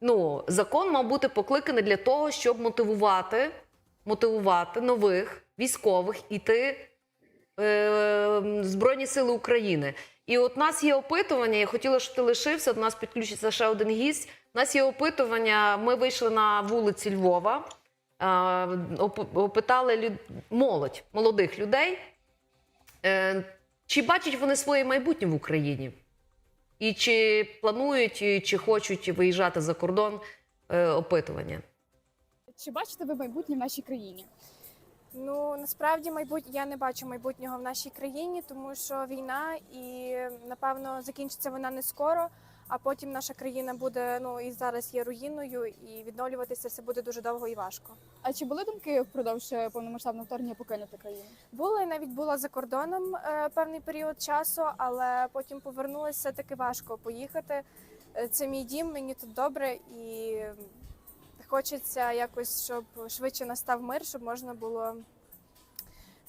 ну, закон мав бути покликаний для того, щоб мотивувати, мотивувати нових військових іти е, Збройні Сили України. І от нас є опитування. Я хотіла, щоб ти лишився. До нас підключиться ще один гість. У нас є опитування. Ми вийшли на вулиці Львова, е, опитали люд... молодь, молодих людей. Е, чи бачать вони своє майбутнє в Україні? І чи планують, чи хочуть виїжджати за кордон е, опитування? Чи бачите ви майбутнє в нашій країні? Ну насправді майбут... я не бачу майбутнього в нашій країні, тому що війна і напевно закінчиться вона не скоро. А потім наша країна буде ну і зараз є руїною, і відновлюватися все буде дуже довго і важко. А чи були думки впродовж е, повномасштабного вторгнення покинути країну? Було і навіть була за кордоном е, певний період часу, але потім повернулася таки важко поїхати. Е, Це мій дім, мені тут добре, і хочеться якось, щоб швидше настав мир, щоб можна було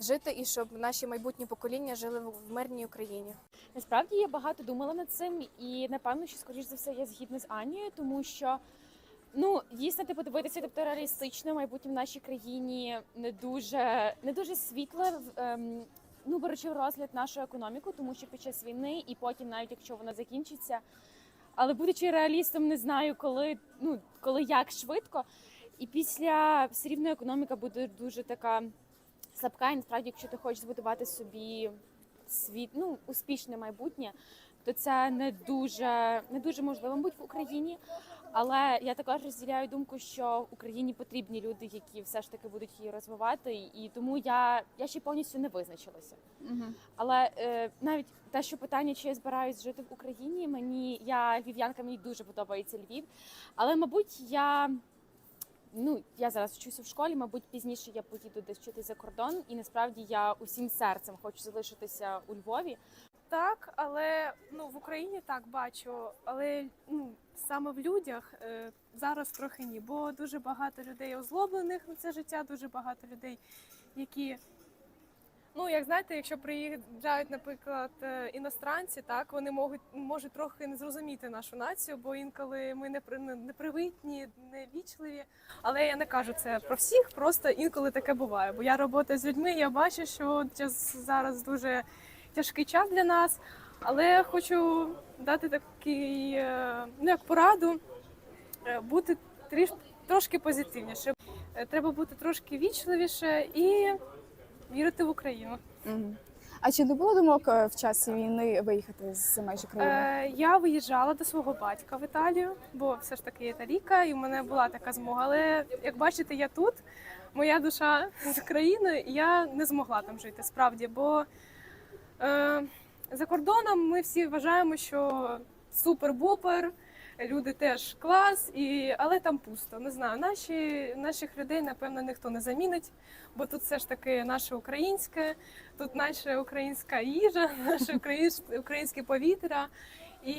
жити і щоб наші майбутні покоління жили в мирній Україні. Насправді я багато думала над цим, і напевно, що скоріш за все я згідна з Анією, тому що ну дійсно типу дивитися, тобто реалістично майбутнє в нашій країні не дуже не дуже світле. Ем, ну беручи в розгляд нашу економіку, тому що під час війни, і потім, навіть якщо вона закінчиться, але будучи реалістом, не знаю, коли ну коли як швидко. І після все рівно економіка буде дуже така слабка. І насправді, якщо ти хочеш збудувати собі світ, ну успішне майбутнє, то це не дуже не дуже можливо мабуть в Україні. Але я також розділяю думку, що Україні потрібні люди, які все ж таки будуть її розвивати, і тому я, я ще повністю не визначилася. Угу. Але е, навіть те, що питання, чи я збираюсь жити в Україні, мені я львів'янка, мені дуже подобається Львів. Але, мабуть, я ну я зараз вчуся в школі, мабуть, пізніше я поїду десь вчити за кордон, і насправді я усім серцем хочу залишитися у Львові. Так, але ну в Україні так бачу, але ну саме в людях е, зараз трохи ні, бо дуже багато людей озлоблених на це життя, дуже багато людей, які ну як знаєте, якщо приїжджають, наприклад, е, іностранці, так вони можуть можуть трохи не зрозуміти нашу націю, бо інколи ми не при- не- непривитні, невічливі. Але я не кажу це про всіх, просто інколи таке буває. Бо я працюю з людьми, я бачу, що зараз дуже тяжкий час для нас. Але хочу дати такий, е, ну як пораду, е, бути тріш, трошки позитивніше. Треба бути трошки вічливіше і вірити в Україну. Угу. А чи не було думок е, в часі війни виїхати з межі країни? Е, я виїжджала до свого батька в Італію, бо все ж таки я італійка, і в мене була така змога. Але як бачите, я тут, моя душа з України, і я не змогла там жити справді. Бо е, за кордоном ми всі вважаємо, що супер-бупер, люди теж клас, і, але там пусто. Не знаю, наші, наших людей, напевно, ніхто не замінить, бо тут все ж таки наше українське, тут наша українська їжа, наше українське, повітря і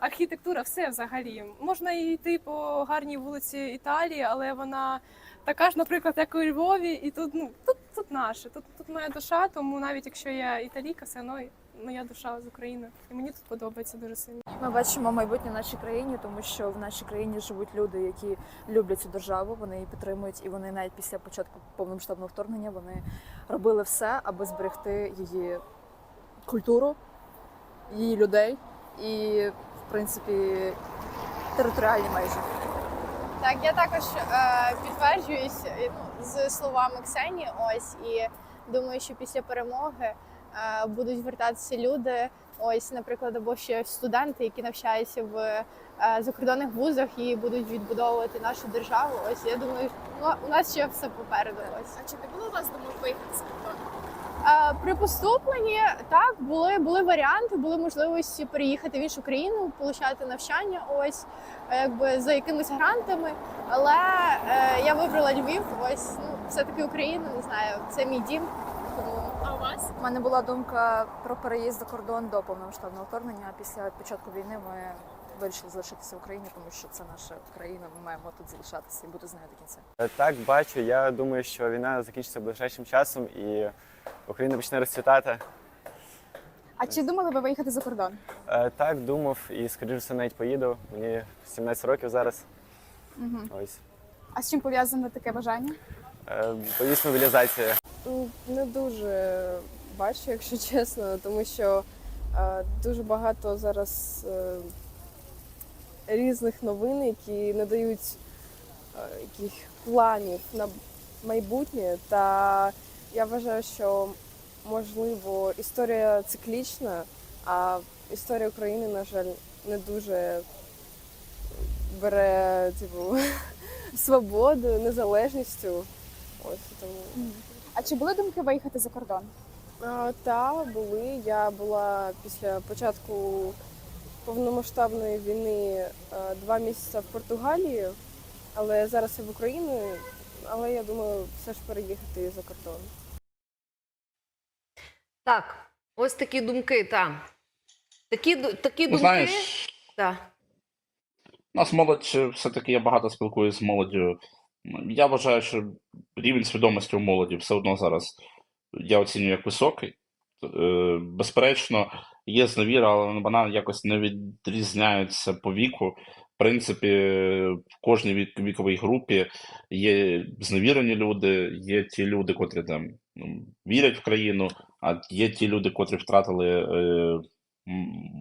архітектура, все взагалі. Можна йти по гарній вулиці Італії, але вона така ж, наприклад, як у Львові, і тут ну тут, тут наше, тут, тут моя душа, тому навіть якщо я італійка, все одно моя душа з України. І мені тут подобається дуже сильно. Ми бачимо майбутнє в нашій країні, тому що в нашій країні живуть люди, які люблять цю державу, вони її підтримують, і вони навіть після початку повномасштабного вторгнення вони робили все, аби зберегти її культуру, її людей і, в принципі, територіальні межі. Так, я також е, підтверджуюсь е, з словами Ксенії. Ось і думаю, що після перемоги будуть вертатися люди. Ось, наприклад, або ще студенти, які навчаються в е, закордонних вузах і будуть відбудовувати нашу державу. Ось я думаю, ну, у нас ще все попереду. Ось А чи не було у вас думок виїхати з кордону? При поступленні так були, були варіанти, були можливості переїхати в іншу країну, отримати навчання, ось е, якби за якимись грантами. Але е, я вибрала Львів. Ось ну все таки Україна, не знаю, це мій дім. А у вас? У мене була думка про переїзд за кордон до повномасштабного вторгнення. А після початку війни ми вирішили залишитися в Україні, тому що це наша країна. Ми маємо тут залишатися і бути з нею до кінця. Е, Так, бачу. Я думаю, що війна закінчиться ближайшим часом і Україна почне розцвітати. А чи думали ви виїхати за кордон? Е, так, думав і, скоріш все, навіть поїду. Мені 17 років зараз. Угу. Ось. А з чим пов'язане таке бажання? Е, боюсь мобілізація. Ну, Не дуже бачу, якщо чесно, тому що е, дуже багато зараз е, різних новин, які не дають яких планів на майбутнє. Та я вважаю, що можливо історія циклічна, а історія України, на жаль, не дуже бере типу, свободу, незалежністю. Ось тому. А чи були думки виїхати за кордон? А, Та були. Я була після початку повномасштабної війни е, два місяці в Португалії, але зараз я в Україні. Але я думаю, все ж переїхати за кордон. Так, ось такі думки, так. Такі, ду- такі Ну, думки. знаєш, Так. у нас молодь е, все-таки я багато спілкуюся з молоддю. Я вважаю, що рівень свідомості у молоді все одно зараз я оцінюю як високий. Е, Безперечно, є зневіра, але вона якось не відрізняється по віку. В принципі, в кожній вік- віковій групі є зневірені люди, є ті люди, котрі там ну, вірять в країну, а є ті люди, котрі втратили е,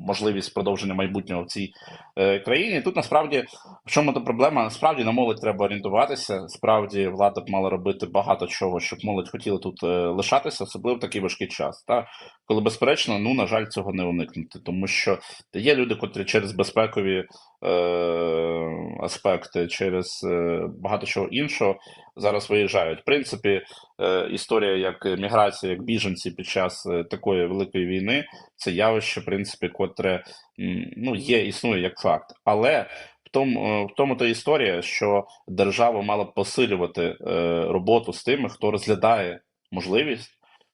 можливість продовження майбутнього в цій е, країні. Тут насправді в чому то проблема? Насправді на молодь треба орієнтуватися. Справді влада б мала робити багато чого, щоб молодь хотіла тут е, лишатися, особливо в такий важкий час. Та коли безперечно, ну на жаль, цього не уникнути, тому що є люди, котрі через безпекові е, аспекти, через е, багато чого іншого зараз виїжджають. В принципі, е, історія як міграція, як біженці під час е, такої великої війни, це явище, в принципі, котре ну є, існує як факт, але тому, е, в тому то історія, що держава мала б посилювати е, роботу з тими, хто розглядає можливість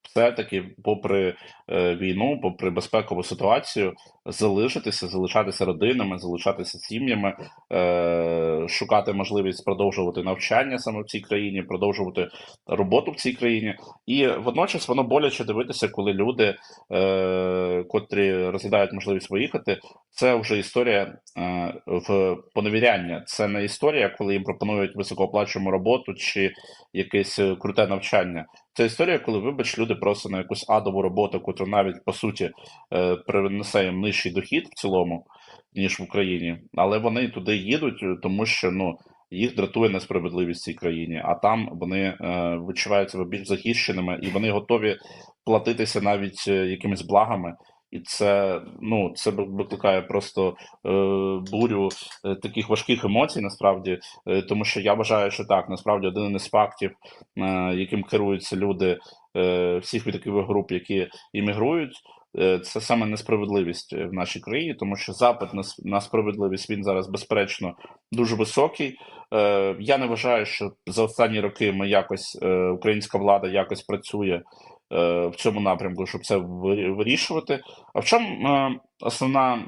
все-таки, попри е, війну, попри безпекову ситуацію, залишитися, залишатися родинами, залишатися сім'ями, е, шукати можливість продовжувати навчання саме в цій країні, продовжувати роботу в цій країні. І водночас воно боляче дивитися, коли люди, е, котрі розглядають можливість виїхати, це вже історія в поневіряння. Це не історія, коли їм пропонують високооплачувану роботу чи якесь круте навчання. Це історія, коли, вибач, люди просто на якусь адову роботу, котру навіть по суті е, принесе їм нижчий дохід в цілому, ніж в Україні, але вони туди їдуть, е, тому що ну. Їх дратує несправедливість в цій країні, а там вони е, відчувають більш захищеними і вони готові платитися навіть якимись благами. І це ну це викликає просто е, бурю е, таких важких емоцій, насправді, е, тому що я вважаю, що так, насправді один із фактів, е, яким керуються люди е, всіх вікових груп, які іммігрують, е, це саме несправедливість в нашій країні, тому що запит на, справедливість він зараз безперечно дуже високий. Е, я не вважаю, що за останні роки ми якось е, українська влада якось працює е, в цьому напрямку, щоб це вирішувати. А в чому е, основна,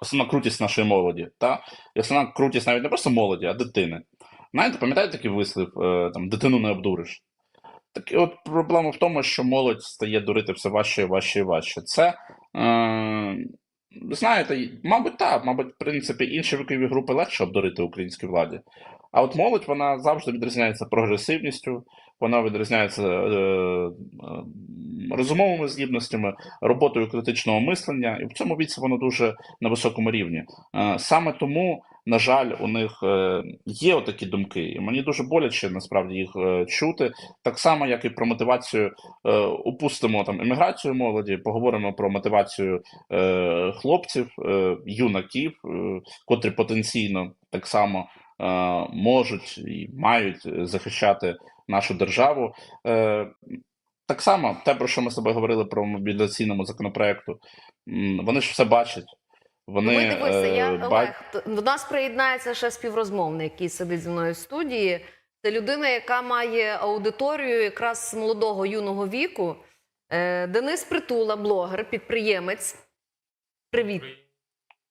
основна крутість нашої молоді? Та? І основна крутість навіть не просто молоді, а дитини. Знаєте, пам'ятаєте такий вислів, е, там, дитину не обдуриш? Так от проблема в тому, що молодь стає дурити все важче і важче і важче. Це, е, знаєте, мабуть, так, мабуть, в принципі, інші вікові групи легше обдурити українській владі. А от молодь вона завжди відрізняється прогресивністю, вона відрізняється е, е, розумовими здібностями, роботою критичного мислення, і в цьому віці воно дуже на високому рівні. Е, Саме тому, на жаль, у них є отакі думки, і мені дуже боляче насправді їх чути. Так само, як і про мотивацію, упустимо там еміграцію молоді, поговоримо про мотивацію хлопців, юнаків, котрі потенційно так само можуть і мають захищати нашу державу. Е, так само, те, про що ми з тобою говорили про мобілізаційному законопроекту, вони ж все бачать. Вони ми дивися, я е, Олег, т- до нас приєднається ще співрозмовник, який сидить зі мною в студії. Це людина, яка має аудиторію якраз з молодого юного віку. Е, Денис Притула, блогер, підприємець. Привіт.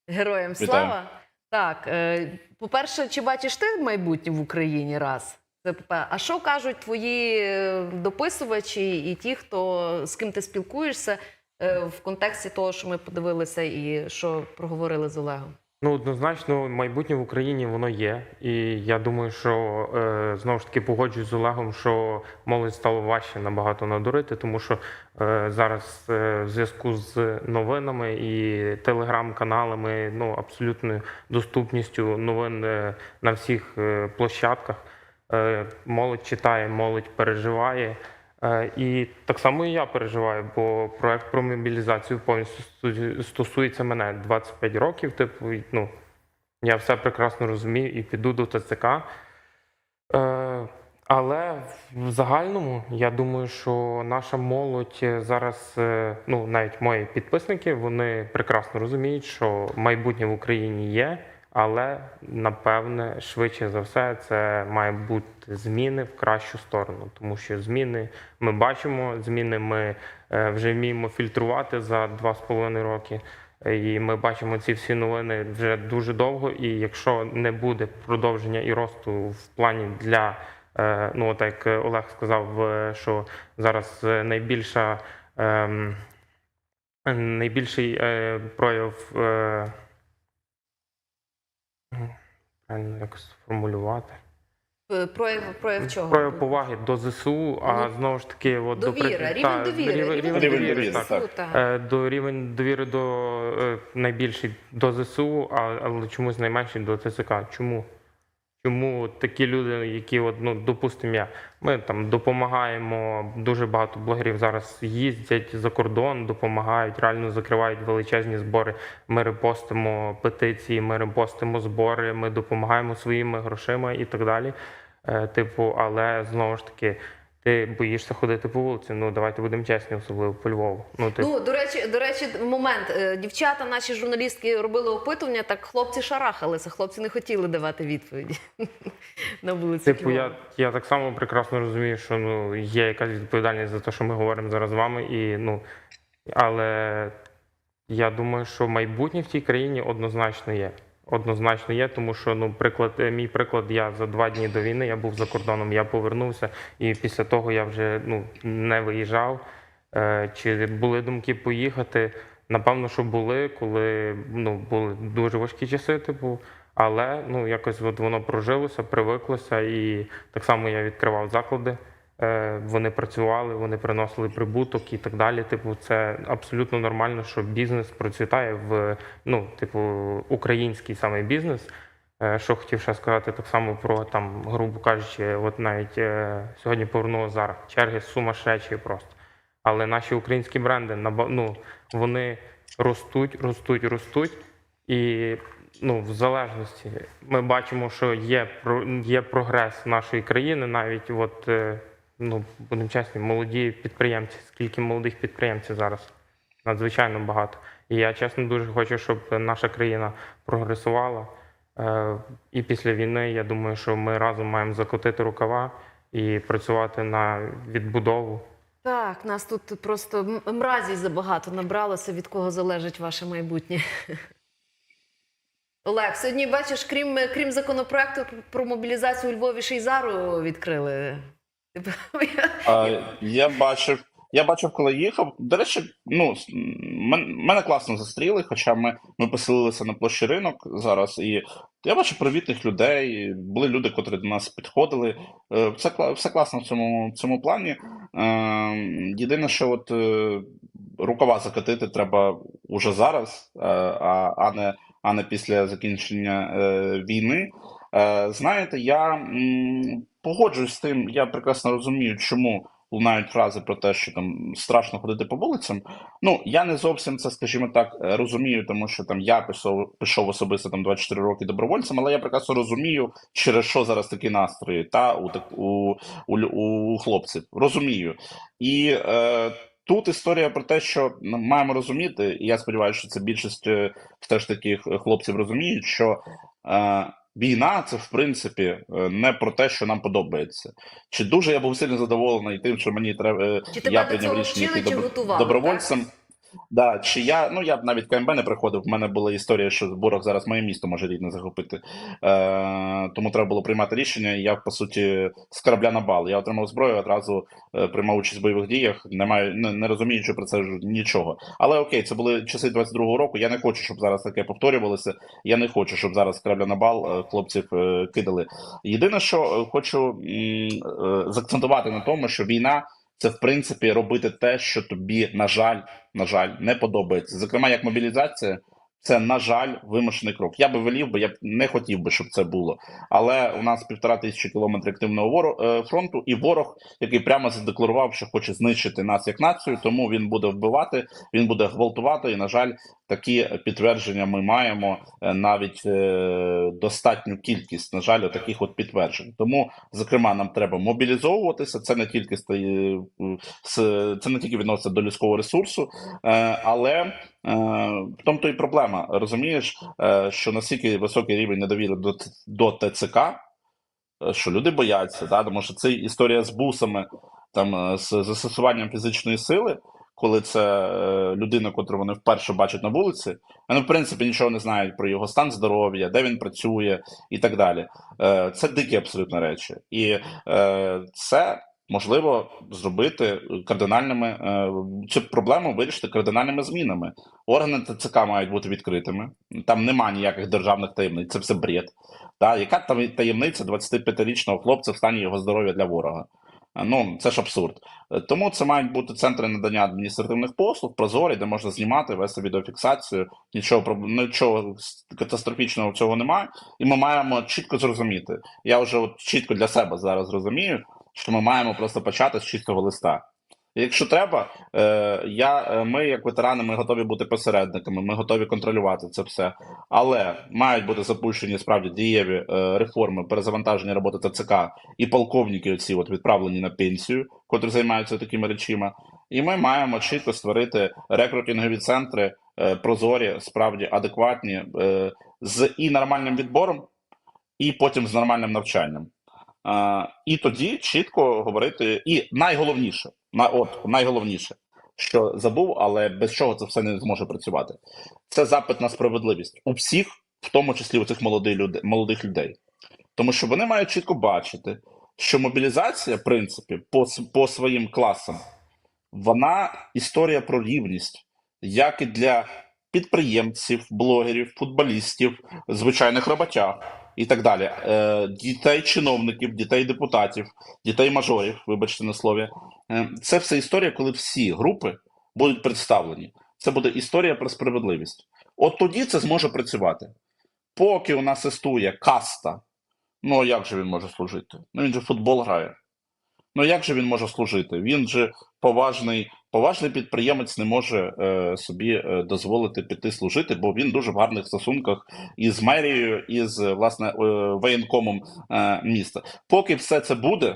Героям Вітаю. слава. Так, е, по-перше, чи бачиш ти майбутнє в Україні раз? По-перше. А що кажуть твої е, дописувачі і ті, хто з ким ти спілкуєшся? е, в контексті того, що ми подивилися і що проговорили з Олегом? Ну, однозначно, майбутнє в Україні воно є. І я думаю, що е, знову ж таки погоджуюсь з Олегом, що молодь стало важче набагато надурити, тому що е, зараз е, в зв'язку з новинами і телеграм-каналами, ну абсолютною доступністю новин е, на всіх площадках. Е, молодь читає, молодь переживає. Е, І так само і я переживаю, бо проект про мобілізацію повністю стосується мене 25 років. Типу, ну я все прекрасно розумію і піду до ТЦК. Е, але в загальному я думаю, що наша молодь зараз, ну навіть мої підписники, вони прекрасно розуміють, що майбутнє в Україні є, але напевне, швидше за все, це має бути зміни в кращу сторону, тому що зміни ми бачимо, зміни ми е, вже вміємо фільтрувати за два з половиною роки. І ми бачимо ці всі новини вже дуже довго. І якщо не буде продовження і росту в плані для е, ну, от як Олег сказав, що зараз найбільша ем, найбільший е, прояв правильно якось сформулювати. Е, Прояв, прояв чого? Прояв поваги до ЗСУ, а Ну, знову ж таки, от Довіра, до рівень та, довіри. рівень, рівень Рівень довіри, довіри, так. так. так. Е, До рівень довіри до е, найбільший до ЗСУ, а- але чомусь найменший до ТСК. Чому? Чому такі люди, які, от, ну, допустимо, я, ми там допомагаємо, дуже багато блогерів зараз їздять за кордон, допомагають, реально закривають величезні збори. Ми репостимо петиції, ми репостимо збори, ми допомагаємо своїми грошима і так далі. Е, Типу, але знову ж таки, ти боїшся ходити по вулиці. Ну давайте будемо чесні, особливо по Львову. Ну, типу, Ну, до речі, до речі, момент. Е, Дівчата, наші журналістки робили опитування, так хлопці шарахалися, хлопці не хотіли давати відповіді на вулиці. Типу, я, я так само прекрасно розумію, що ну, є якась відповідальність за те, що ми говоримо зараз з вами, і, ну, але я думаю, що майбутнє в цій країні однозначно є. Однозначно є, тому що ну, приклад, е, мій приклад, я за два дні до війни я був за кордоном, я повернувся, і після того я вже ну, не виїжджав. Е, Чи були думки поїхати? Напевно, що були, коли ну, були дуже важкі часи, типу, але ну, якось от воно прожилося, привиклося, і так само я відкривав заклади. Е, Вони працювали, вони приносили прибуток і так далі. Типу, це абсолютно нормально, що бізнес процвітає в ну, типу, український саме бізнес. Е, Що хотів ще сказати так само про там, грубо кажучи, от навіть е, сьогодні повернула зараз черги сумасшедші просто. Але наші українські бренди ну, вони ростуть, ростуть, ростуть. І ну, в залежності ми бачимо, що є, є прогрес нашої країни, навіть от, ну, будемо чесні, молоді підприємці. Скільки молодих підприємців зараз? Надзвичайно багато. І я чесно дуже хочу, щоб наша країна прогресувала. Е, І після війни я думаю, що ми разом маємо закотити рукава і працювати на відбудову. Так, нас тут просто мразі забагато набралося, від кого залежить ваше майбутнє. Олег, сьогодні бачиш, крім, крім законопроекту про мобілізацію у Львові ще й зару відкрили. Типу, я- бачив, я бачив, коли їхав. До речі, ну мене класно зустріли, хоча ми, ми поселилися на площі ринок зараз, і я бачив привітних людей. Були люди, котрі до нас підходили. Е, Все, все класно в цьому, в цьому плані. Е, Єдине, що от е, рукава закатити треба уже зараз, а, а, не, а не після закінчення війни. Е, Знаєте, я погоджуюсь з тим, я прекрасно розумію, чому лунають фрази про те, що там страшно ходити по вулицям. Ну, я не зовсім це, скажімо так, е, розумію, тому що там я пішов, пішов особисто там 24 роки добровольцем, але я прекрасно розумію, через що зараз такі настрої та у, так- у, у, у хлопців. Розумію. І е, тут історія про те, що маємо розуміти, і я сподіваюся, що це більшість е, все ж таки хлопців розуміють, що е, війна це в принципі е, не про те, що нам подобається. Чи дуже я був сильно задоволений тим, що мені треба е, Чи я прийняв рішення йти готували, добровольцем. Да, чи я, ну я б навіть КМБ не приходив. В мене була історія, що Борог зараз моє місто може рідне захопити. Е, тому треба було приймати рішення. І я, по суті, з корабля на бал. Я отримав зброю, одразу е, приймав участь в бойових діях, не маю, не, не розуміючи про це нічого. Але окей, це були часи 22-го року. Я не хочу, щоб зараз таке повторювалося. Я не хочу, щоб зараз з корабля на бал е, хлопців е, кидали. Єдине, що хочу м, е, заакцентувати на тому, що війна це в принципі робити те, що тобі, на жаль, на жаль, не подобається. Зокрема, як мобілізація, це, на жаль, вимушений крок. Я би велів би, я б не хотів би, щоб це було. Але у нас півтора тисячі кілометрів активного е, фронту, і ворог, який прямо задекларував, що хоче знищити нас як націю, тому він буде вбивати, він буде гвалтувати. І, на жаль, такі підтвердження ми маємо е, навіть е, достатню кількість, на жаль, таких от підтверджень. Тому, зокрема, нам треба мобілізовуватися. Це не тільки стає це не тільки відноситься до людського ресурсу, але в тому то і проблема. Розумієш, е, що настільки високий рівень недовіри до, до ТЦК, е, що люди бояться, да? тому що це історія з бусами, там е, з застосуванням фізичної сили. Коли це е, людина, котру вони вперше бачать на вулиці, вони в принципі нічого не знають про його стан здоров'я, де він працює і так далі. Е, це дикі абсолютно речі, і е, це можливо зробити кардинальними е, цю проблему вирішити кардинальними змінами. Органи ТЦК мають бути відкритими. Там нема ніяких державних таємниць, це все бред. Та яка там таємниця 25-річного хлопця в стані його здоров'я для ворога? Е, Ну це ж абсурд. Е, Тому це мають бути центри надання адміністративних послуг, прозорі, де можна знімати, вести відеофіксацію. Нічого нічого катастрофічного цього немає. І ми маємо чітко зрозуміти. Я вже от чітко для себе зараз розумію, що ми маємо просто почати з чистого листа. Якщо треба, е, я, е, ми, як ветерани, ми готові бути посередниками, ми готові контролювати це все. Але мають бути запущені справді дієві е, реформи перезавантаження роботи ТЦК і полковники, оці от відправлені на пенсію, котрі займаються такими речима. І ми маємо чітко створити рекрутингові центри, прозорі, справді адекватні, з і нормальним відбором, і потім з нормальним навчанням. І тоді чітко говорити, і найголовніше, на от найголовніше, що забув, але без чого це все не зможе працювати. Це запит на справедливість у всіх, в тому числі у цих молодих людей, молодих людей. Тому що вони мають чітко бачити, що мобілізація, в принципі, по, по своїм класам, вона історія про рівність, як і для підприємців, блогерів, футболістів, звичайних роботяг і так далі. Е, дітей чиновників, дітей депутатів, дітей мажорів, вибачте на слові. Е, це все історія, коли всі групи будуть представлені. Це буде історія про справедливість. От тоді це зможе працювати. Поки у нас існує каста, ну як же він може служити? Ну він же футбол грає. Ну як же він може служити? Він же поважний, поважний підприємець не може е, собі е, дозволити піти служити, бо він дуже в гарних стосунках із мерією, і з власне е, воєнкомом е, міста. Поки все це буде,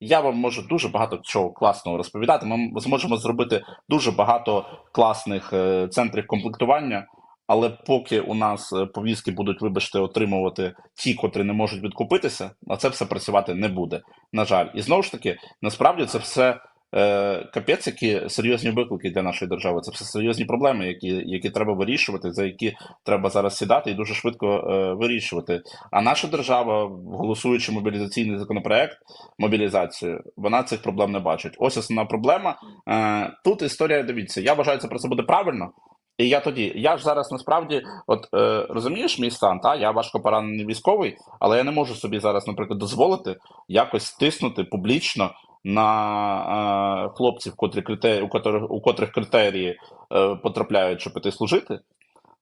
я вам можу дуже багато чого класного розповідати. Ми зможемо зробити дуже багато класних е, центрів комплектування. Але поки у нас е, повістки будуть, вибачте, отримувати ті, котрі не можуть відкупитися, а це все працювати не буде. На жаль, і знову ж таки, насправді це все е, капець, які серйозні виклики для нашої держави. Це все серйозні проблеми, які, які треба вирішувати, за які треба зараз сідати і дуже швидко е, вирішувати. А наша держава, голосуючи мобілізаційний законопроект, мобілізацію, вона цих проблем не бачить. Ось основна проблема. Е, тут історія. Дивіться, я вважаю, це просто буде правильно. І я тоді, я ж зараз насправді, от е, розумієш мій стан, та я важко поранений військовий, але я не можу собі зараз, наприклад, дозволити якось тиснути публічно на е, хлопців, котрі критерії, у котрих у котрих критерії е, потрапляють, щоб піти служити.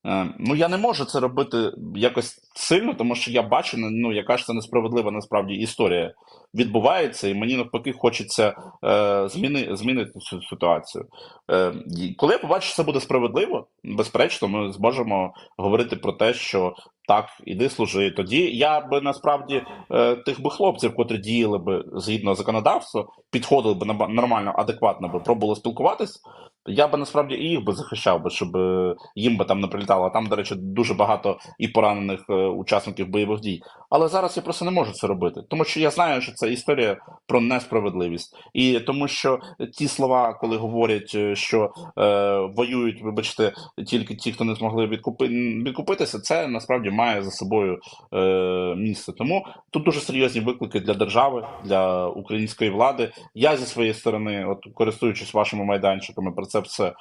Е, ну я не можу це робити якось сильно, тому що я бачу, ну яка ж це несправедлива насправді історія відбувається, і мені навпаки хочеться е, зміни, змінити цю ситуацію. Е, коли я побачу, що це буде справедливо, безперечно, ми зможемо говорити про те, що так, іди служи. Тоді я би насправді е, тих би хлопців, котрі діяли би згідно законодавства, підходили на- нормально, адекватно би пробували спілкуватись. Я би насправді і їх би захищав би, щоб е, їм би там не прилітало. Там, до речі, дуже багато і поранених е, учасників бойових дій. Але зараз я просто не можу це робити, тому що я знаю, що це історія про несправедливість, і тому що ті слова, коли говорять, е, що е, воюють, вибачте, тільки ті, хто не змогли відкупи, відкупитися, це насправді має за собою е, місце. Тому тут дуже серйозні виклики для держави, для української влади. Я зі своєї сторони, от користуючись вашими майданчиками, про це все е,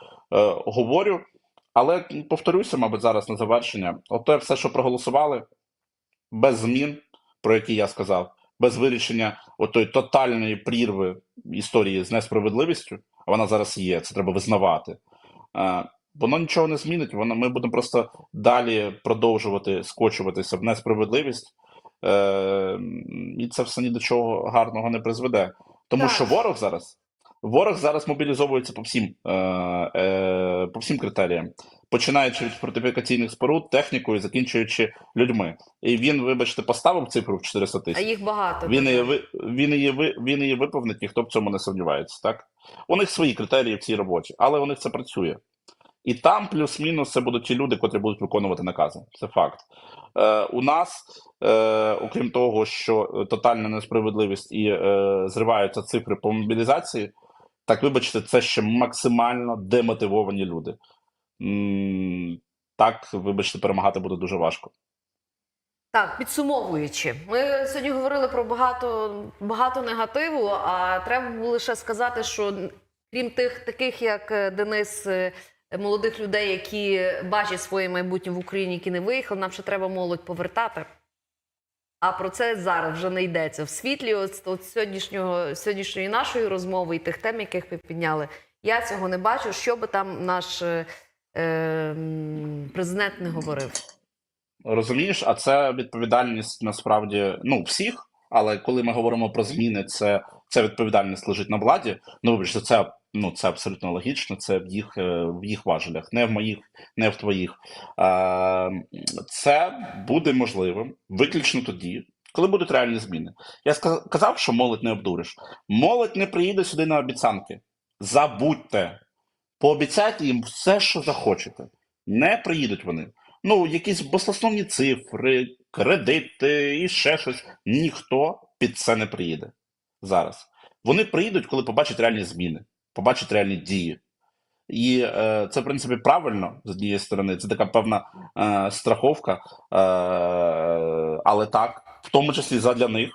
говорю. Але повторюся, мабуть, зараз на завершення. Ото все, що проголосували, без змін, про які я сказав, без вирішення отої тотальної прірви історії з несправедливістю, а вона зараз є, це треба визнавати. Е, Воно нічого не змінить. Воно ми будемо просто далі продовжувати скочуватися в несправедливість, е, і це все ні до чого гарного не призведе. Тому Так. що ворог зараз. Ворог зараз мобілізовується по всім, е, е, по всім критеріям, починаючи від фортифікаційних споруд, технікою, закінчуючи людьми. І він, вибачте, поставив цифру в 400 А тисяч. їх багато. Він її, він, її, він її виповнить, ніхто в цьому не сумнівається. Так? У них свої критерії в цій роботі, але у них це працює. І там плюс-мінус це будуть ті люди, котрі будуть виконувати накази. Це факт. Е, у нас, е, окрім того, що тотальна несправедливість і е, зриваються цифри по мобілізації, так вибачте, це ще максимально демотивовані люди. Так, вибачте, перемагати буде дуже важко. Так, підсумовуючи, ми сьогодні говорили про багато, багато негативу, а треба було лише сказати, що крім тих таких, як е, Денис, е, молодих людей, які бачать своє майбутнє в Україні, які не виїхали, нам ще треба молодь повертати. А про це зараз вже не йдеться. В світлі от, от сьогоднішнього, сьогоднішньої нашої розмови і тих тем, яких ви підняли, я цього не бачу, що би там наш е, е, президент не говорив. Розумієш, а це відповідальність насправді ну всіх. Але коли ми говоримо про зміни, це, це відповідальність лежить на владі. Ну вибачте, це ну це абсолютно логічно. Це в їх е, в їх важелях, не в моїх, не в твоїх. Це буде можливим виключно тоді, коли будуть реальні зміни. Я казав, що молодь не обдуриш. Молодь не приїде сюди на обіцянки. Забудьте, пообіцяйте їм все, що захочете. Не приїдуть вони ну, якісь баслосновні цифри, кредити і ще щось. Ніхто під це не приїде зараз. Вони приїдуть, коли побачать реальні зміни, побачать реальні дії. І е, це, в принципі, правильно з однієї сторони. Це така певна е, страховка, е, але так, в тому числі задля них,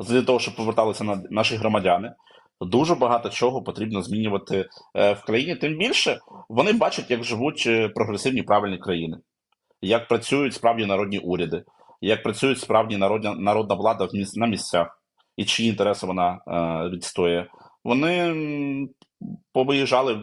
для того, щоб поверталися на наші громадяни. Дуже багато чого потрібно змінювати е, в країні. Тим більше вони бачать, як живуть е, прогресивні правильні країни як працюють справді народні уряди, як працюють справді народна, народна влада в міс- на місцях, і чиї інтереси вона е, відстоює. Вони повиїжджали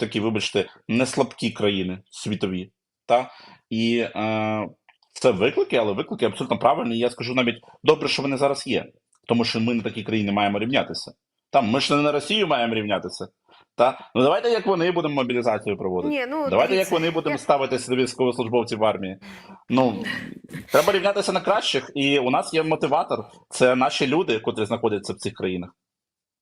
такі, вибачте, не слабкі країни світові. Та? І е, це виклики, але виклики абсолютно правильні. Я скажу навіть добре, що вони зараз є, тому що ми на такі країни маємо рівнятися. Там ми ж не на Росію маємо рівнятися. Та? Ну давайте як вони будемо мобілізацію проводити. Ні, ну, Давайте дивіться, як вони будемо я- ставитися до військовослужбовців в армії. Ну треба рівнятися на кращих, і у нас є мотиватор. Це наші люди, котрі знаходяться в цих країнах.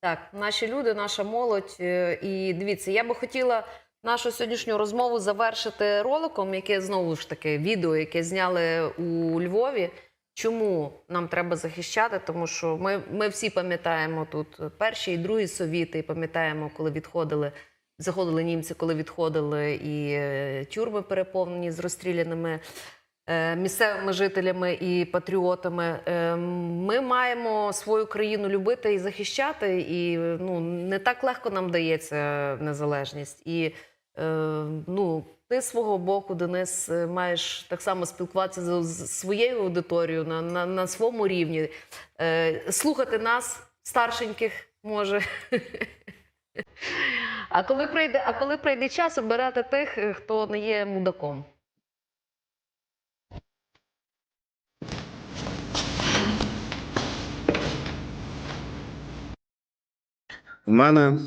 Так, наші люди, наша молодь. е, І дивіться, я би хотіла нашу сьогоднішню розмову завершити роликом, яке знову ж таки відео, яке зняли у Львові. Чому нам треба захищати? Тому що ми, ми всі пам'ятаємо тут перші і другі совіти, і пам'ятаємо, коли відходили, заходили німці, коли відходили, і е, тюрми переповнені з розстріляними місцевими жителями і патріотами. Е, Ми маємо свою країну любити і захищати, і ну не так легко нам дається незалежність. І е, ну, ти свого боку, Денис, е, маєш так само спілкуватися з, своєю аудиторією на, на, на своєму рівні, е, слухати нас, старшеньких, може. А коли прийде, а коли прийде час, обирати тих, е, хто не є мудаком. У мене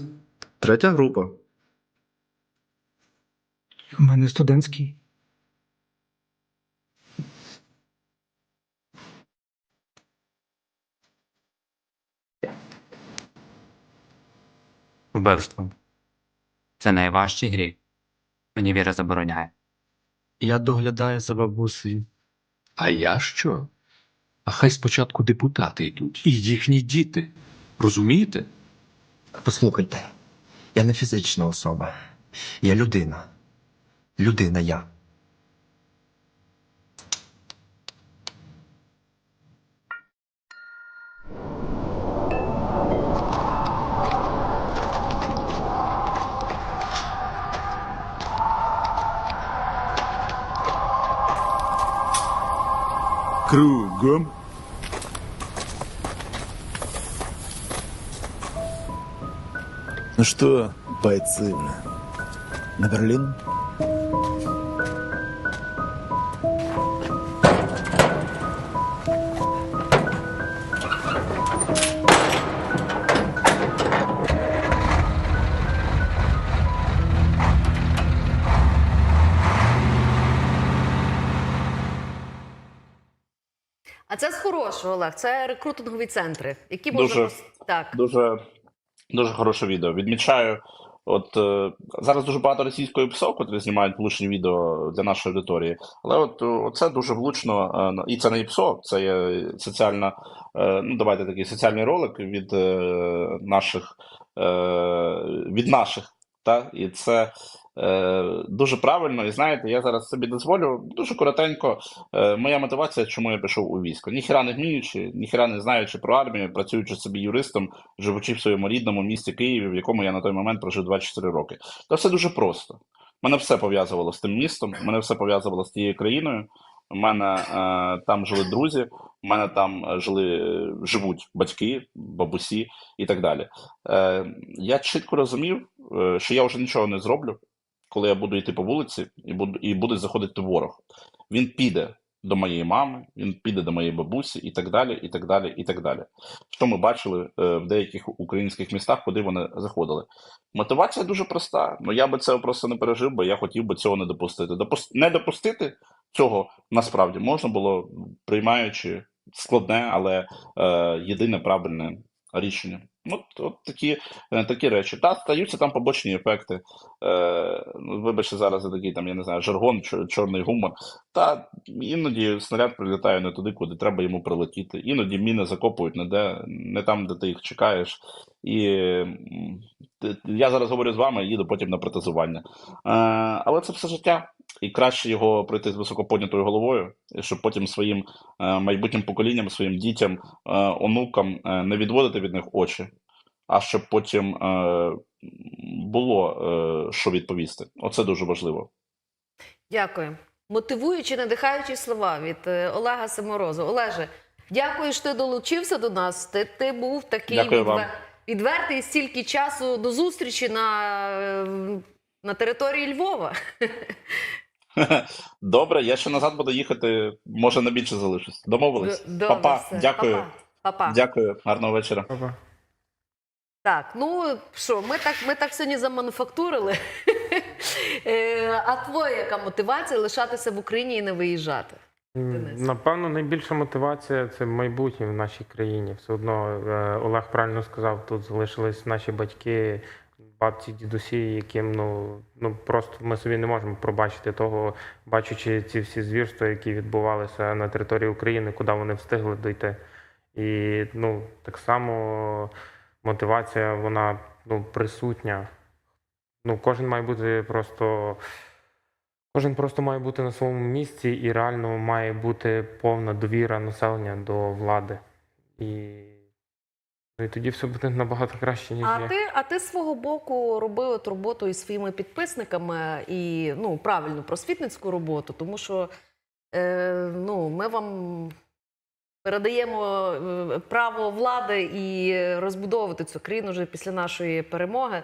третя група. У мене студентський. Вбивство. Це найважчий гріх. Мені віра забороняє. Я доглядаю за бабусею. А я що? А хай спочатку депутати йдуть і їхні діти. Розумієте? Послухайте, я не фізична особа. Я людина. Людина я. Кругом. Ну что, бойцы, на Берлин? А це з хорошого, Олег. Це рекрутингові центри, які Дуже. можна роз- так. Дуже, дуже хороше відео. Відмічаю. От е, зараз дуже багато російської ПСО, котрі знімають влучні відео для нашої аудиторії. Але от е, це дуже влучно, е, і це не ПСО, це є соціальна, е, ну давайте такий соціальний ролик від е, наших е, від наших. Та? І це е, дуже правильно. І знаєте, я зараз собі дозволю дуже коротенько. Е, моя мотивація, чому я пішов у військо. Ніхіра не вміючи, ніхіра не знаючи про армію, працюючи собі юристом, живучи в своєму рідному місті Києві, в якому я на той момент прожив 24 роки. Та все дуже просто. Мене все пов'язувало з тим містом, мене все пов'язувало з тією країною. У мене е, там жили друзі, у мене там жили, живуть батьки, бабусі і так далі. Е, я чітко розумів, е, що я вже нічого не зроблю, коли я буду йти по вулиці і буду, і буде заходити ворог. Він піде до моєї мами, він піде до моєї бабусі і так далі, і так далі, і так далі. Що ми бачили е, в деяких українських містах, куди вони заходили. Мотивація дуже проста. Ну я би цього просто не пережив, бо я хотів би цього не допустити. Допус... Не допустити цього насправді можна було, приймаючи складне, але е, єдине правильне рішення. Ну, от такі, е, такі речі. Та стаються там побочні ефекти. Е, ну, вибачте, зараз за такий там, я не знаю, жаргон, чор- чорний гумор. Та іноді снаряд прилітає не туди, куди треба йому прилетіти. Іноді міни закопують не де, не там, де ти їх чекаєш. І я зараз говорю з вами, їду потім на протезування. Е, але це все життя. І краще його пройти з високоподнятою головою, щоб потім своїм е, майбутнім поколінням, своїм дітям, е, онукам е, не відводити від них очі, а щоб потім е, було е, що відповісти. Оце дуже важливо. Дякую. Мотивуючі, надихаючі слова від Олега Семорозу. Олеже, дякую, що ти долучився до нас. Ти, ти був такий Дякую вам. Відвертий стільки часу до зустрічі на, на території Львова. Добре, я ще назад буду їхати, може на більше залишусь. Домовились? Добре, Папа, все. дякую. Папа. Папа. Дякую, гарного вечора. Па-па. Так, ну що, ми так, ми так сьогодні замануфактурили. Е, а твоя яка мотивація лишатися в Україні і не виїжджати? Денис. Напевно, найбільша мотивація це майбутнє в нашій країні. Все одно е, Олег правильно сказав, тут залишились наші батьки, бабці, дідусі, яким ну, ну просто ми собі не можемо пробачити того, бачачи ці всі звірства, які відбувалися на території України, куди вони встигли дійти. І ну, так само мотивація, вона ну, присутня. Ну, кожен має бути просто. Кожен просто має бути на своєму місці і реально має бути повна довіра населення до влади. І, ну, і тоді все буде набагато краще, ніж А є. ти, а ти свого боку робив от роботу із своїми підписниками і ну, правильну просвітницьку роботу, тому що е, ну, ми вам передаємо е, право влади і розбудовувати цю країну вже після нашої перемоги.